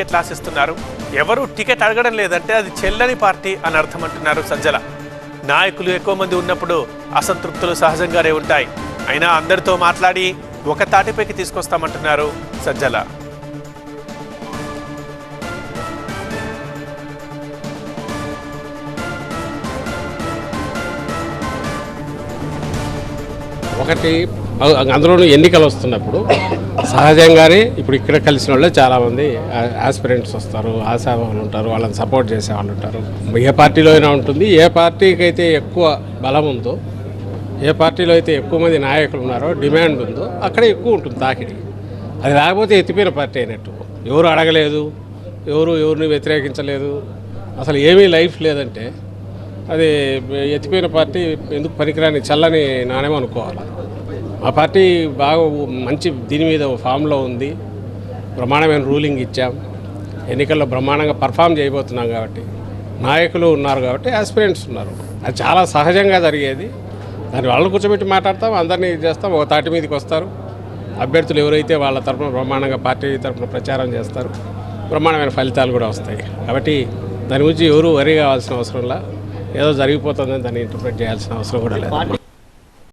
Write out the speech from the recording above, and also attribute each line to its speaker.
Speaker 1: టికెట్లు ఆశిస్తున్నారు. ఎవరు టికెట్ అడగడం లేదంటే అది చెల్లని పార్టీ అని అర్థం అంటున్నారు సజ్జల నాయకులు ఎక్కువ మంది ఉన్నప్పుడు అసంతృప్తులు సహజంగానే ఉంటాయి. అయినా అందరితో మాట్లాడి ఒక తాటిపైకి తీసుకొస్తామంటున్నారు సజ్జల
Speaker 2: ఒకటి అందులోనూ ఎన్నికలు వస్తున్నప్పుడు సహజంగానే ఇప్పుడు ఇక్కడ కలిసిన వాళ్ళే చాలామంది ఆస్పిరెంట్స్ వస్తారు ఆశావాహులు ఉంటారు వాళ్ళని సపోర్ట్ చేసే వాళ్ళు ఉంటారు. ఏ పార్టీలో అయినా ఉంటుంది. ఏ పార్టీకి అయితే ఎక్కువ బలం ఉందో ఏ పార్టీలో అయితే ఎక్కువ మంది నాయకులు ఉన్నారో డిమాండ్ ఉందో అక్కడ ఎక్కువ ఉంటుంది తాకిడి అది రాకపోతే ఎత్తిపోయిన పార్టీ అయినట్టు. ఎవరు అడగలేదు ఎవరు ఎవరిని వ్యతిరేకించలేదు. అసలు ఏమీ లైఫ్ లేదంటే అది ఎత్తిపోయిన పార్టీ ఎందుకు పనికిరాని చల్లని నాణ్యం అనుకోవాలి. మా పార్టీ బాగా మంచి దీని మీద ఫామ్లో ఉంది. బ్రహ్మాండమైన రూలింగ్ ఇచ్చాం. ఎన్నికల్లో బ్రహ్మాండంగా పర్ఫామ్ చేయబోతున్నాం కాబట్టి నాయకులు ఉన్నారు కాబట్టి ఆస్పిరెంట్స్ ఉన్నారు. అది చాలా సహజంగా జరిగేది. దాన్ని వాళ్ళని కూర్చోబెట్టి మాట్లాడతాం అందరినీ ఇది చేస్తాం ఒక తాటి మీదకి వస్తారు. అభ్యర్థులు ఎవరైతే వాళ్ళ తరఫున బ్రహ్మాండంగా పార్టీ తరఫున ప్రచారం చేస్తారు బ్రహ్మాండమైన ఫలితాలు కూడా వస్తాయి. కాబట్టి దాని గురించి ఎవరు వరి కావాల్సిన అవసరంలా ఏదో జరిగిపోతుందని దాన్ని ఇంటర్ప్రిట్ చేయాల్సిన అవసరం కూడా లేదు.